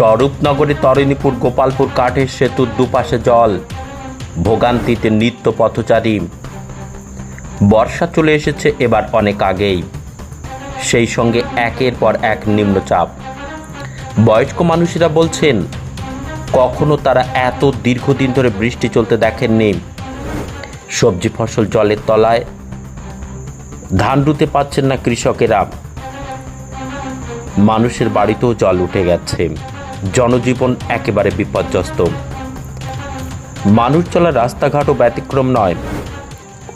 স্বরূপনগরে তরিণীপুর, গোপালপুর, কাঠের সেতুর দুপাশে জল। ভোগান্তিতে নিত্য পথচারী। বর্ষা চলে এসেছে এবার অনেক আগেই। সেই সঙ্গে একের পর এক নিম্নচাপ। বয়স্ক মানুষেরা বলছেন, কখনো তারা এত দীর্ঘদিন ধরে বৃষ্টি চলতে দেখেননি। সবজি ফসল জলের তলায় ধান রুতে পাচ্ছেন না কৃষকেরা। মানুষের বাড়িতেও জল উঠে গেছে। জনজীবন একেবারে বিপর্যস্ত। মানুষ চলা রাস্তাঘাটও ব্যতিক্রম নয়।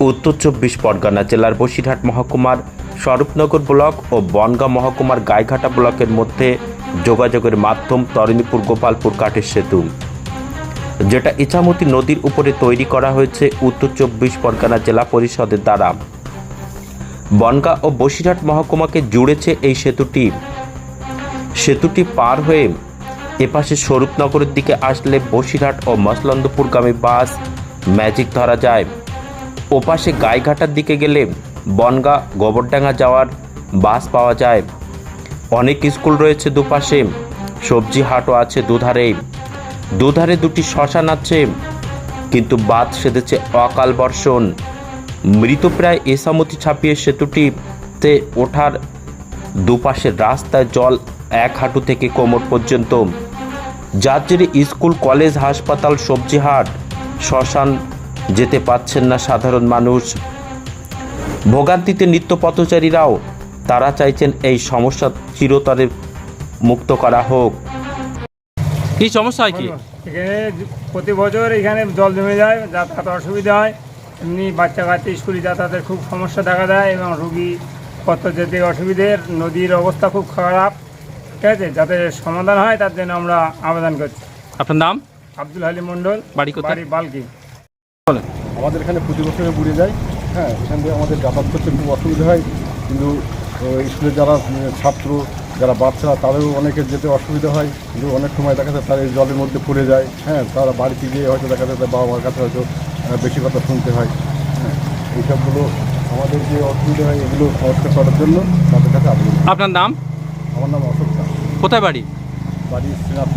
উত্তর চব্বিশ পরগনা জেলার বসিরহাট মহকুমার, স্বরূপনগর ব্লক ও বনগাঁ মহকুমার গাইঘাটা ব্লকের মধ্যে যোগাযোগের মাধ্যম তরিণীপুর গোপালপুর কাঠের সেতু। যেটা ইছামতি নদীর উপরে তৈরি করা হয়েছে উত্তর চব্বিশ পরগনা জেলা পরিষদের দ্বারা। বনগাঁ ও বসিরহাট মহকুমাকে জুড়েছে এই সেতুটি। সেতুটি পার হয়ে এপাশে স্বরূপনগরের দিকে আসলে বসিরহাট ও মসলন্দপুরগামী বাস ম্যাজিক ধরা যায়। ওপাশে গাইঘাটার দিকে গেলে বনগা, গোবরডাঙ্গা যাওয়ার বাস পাওয়া যায়। অনেক স্কুল রয়েছে দুপাশে, সবজি হাটও আছে দুধারে। দুধারে দুটি শ্মশান আছে, কিন্তু বাদ সেধেছে অকাল বর্ষণ। মৃতপ্রায় এসামতি ছাপিয়ে সেতুটিতে ওঠার দুপাশের রাস্তায় জল এক হাঁটু থেকে কোমর পর্যন্ত। যার জেরে স্কুল কলেজ হাসপাতাল সবজি হাট শ্মশান যেতে পাচ্ছেন না সাধারণ মানুষ। ভোগান্তিতে নিত্য পথচারীরাও তারা চাইছেন এই সমস্যা চিরতরে মুক্ত করা হোক। কি সমস্যা কি? এখানে প্রতি বছর এখানে জল জমে যায় যাতায়াত অসুবিধা হয়। এমনি বাচ্চা কাচ্চা স্কুলে যাতায়াতের খুব সমস্যা দেখা দেয় এবং রুগী পত্র যেতে অসুবিধের নদীর অবস্থা খুব খারাপ। ঠিক আছে যাতে সমাধান হয় তার জন্য আমরা আবেদন করছি। আপনার নাম? আব্দুল হালিম মণ্ডল বাড়ি কোথায়? বাড়ি বালকি। আমাদের এখানে প্রতি বছরে বুড়ে যায় হ্যাঁ এখান থেকে আমাদের যাতায়াত করতে খুব অসুবিধা হয় কিন্তু স্কুলে যারা ছাত্র যারা বাচ্চা তাদেরও অনেকের যেতে অসুবিধা হয় কিন্তু অনেক সময় দেখা যায় তারা জলের মধ্যে পড়ে যায় হ্যাঁ তারা বাড়িতে গিয়ে হয়তো দেখা যায় বাবা মার কাছে হয়তো বেশি কথা শুনতে হয় হ্যাঁ এইসবগুলো আমাদের যে অসুবিধা হয় এগুলো সংস্কার করার জন্য তাদের কাছে আবেদন। আপনার নাম? আমার নাম অশোক কোথায় বাড়ি বাড়ি শ্রীনাথ